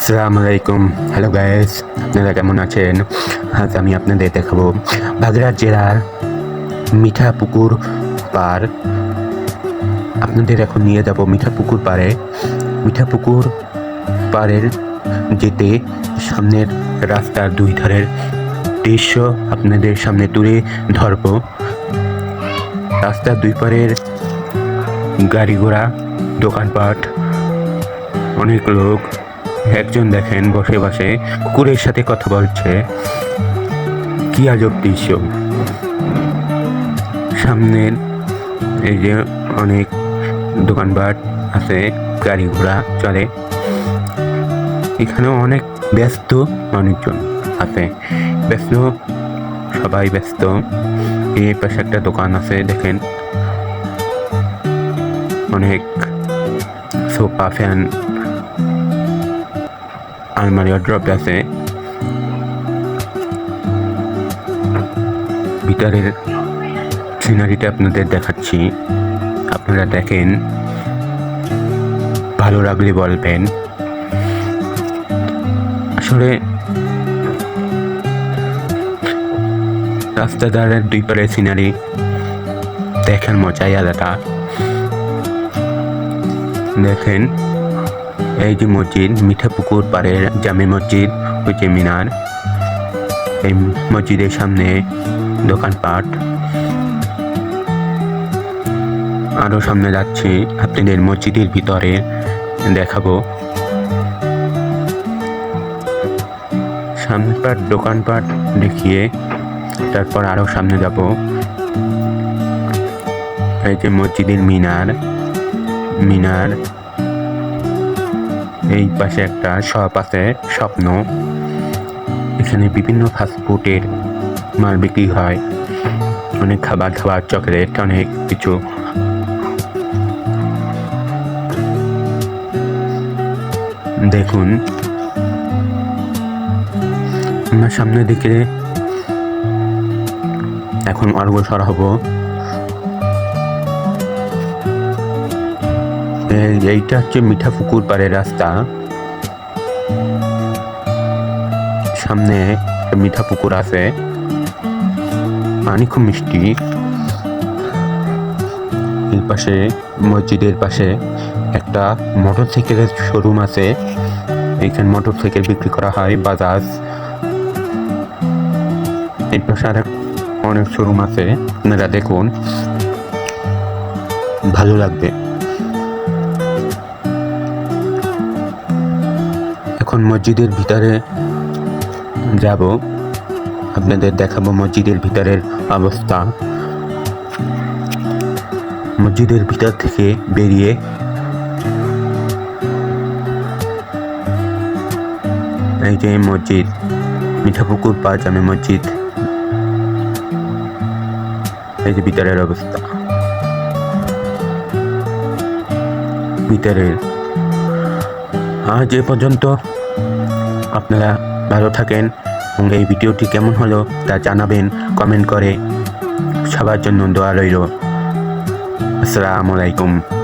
আসসালামু আলাইকুম। Hello guys আপনারা কেমন আছেন? আজ আমি আপনাদের দেখাবো বাগেরহাট জেলার মিঠা পুকুর পার। আপনাদের এখন নিয়ে যাব মিঠা পুকুর পাড়ে মিঠা পুকুর পাড়ের যেতে সামনের রাস্তার দুই ধারের দৃশ্য আপনাদের সামনে তুলে ধরবো। রাস্তার দুই পারের গাড়ি ঘোড়া, দোকানপাট, অনেক লোক। একজন দেখেন বসে বসে কুকুরের সাথে কথা বলছে। কি আজব দৃশ্য। সামনের এই যে অনেক দোকানপাট আছে, গাড়ি ঘোড়া চলে। এখানেও অনেক ব্যস্ত মানুষজন আছে। ব্যস্ত, সবাই ব্যস্ত। এই পাশে একটা দোকান আছে, দেখেন। অনেক সোফা ফ্যান আলমারি ড্রপ আছে। ভিতরের সিনারিটা আপনাদের দেখাচ্ছি। আপনারা দেখেন, ভালো লাগলে বলবেন। আসলে রাস্তা ধারের দুই পারের সিনারি দেখার মজাই আলাদা। দেখেন এই যে মসজিদ মিঠা পুকুর পাড়ের জামে মসজিদ, ওই যে মিনার। এই মসজিদের সামনে দোকানপাট। আরও সামনে যাচ্ছি, আপনাদের মসজিদের ভিতরে দেখাবো। সামনেপাট দোকানপাট দেখিয়ে তারপর আরও সামনে যাব। এই যে মসজিদের মিনার মিনার। এই পাশে একটা শপ আছে, স্বপ্ন। এখানে বিভিন্ন ফাস্টফুডের মাল বিক্রি হয়। অনেক খাবার খাবার চকলেট, অনেক কিছু। দেখুন। আমরা সামনের দিকে এখন অগ্রসর হব। এইটা হচ্ছে মিঠা পুকুর পাড়ের রাস্তা। সামনে মিঠা পুকুর আছে। পানি খুব মিষ্টি। এই পাশে, মসজিদের পাশে একটা মোটর সাইকেলের শোরুম আছে। এইখানে মোটর সাইকেল বিক্রি করা হয়, বাজাজ। এই পাশে আর অনেক শোরুম আছে, আপনারা দেখুন। ভালো লাগবে। এখন মসজিদের ভিতরে যাব। আপনাদের দেখাবো মসজিদের ভিতরের অবস্থা। মসজিদের ভিতর থেকে বেরিয়ে এই যে মসজিদ, মিঠাপুকুর পা জামে মসজিদ। এই যে ভিতরের অবস্থা। ভিতরের আজ এ পর্যন্ত আপনারা ভালো থাকেন এবং এই ভিডিওটি কেমন হলো তা জানাবেন কমেন্ট করে সবার জন্য দোয়া রইল। আসসালামু আলাইকুম।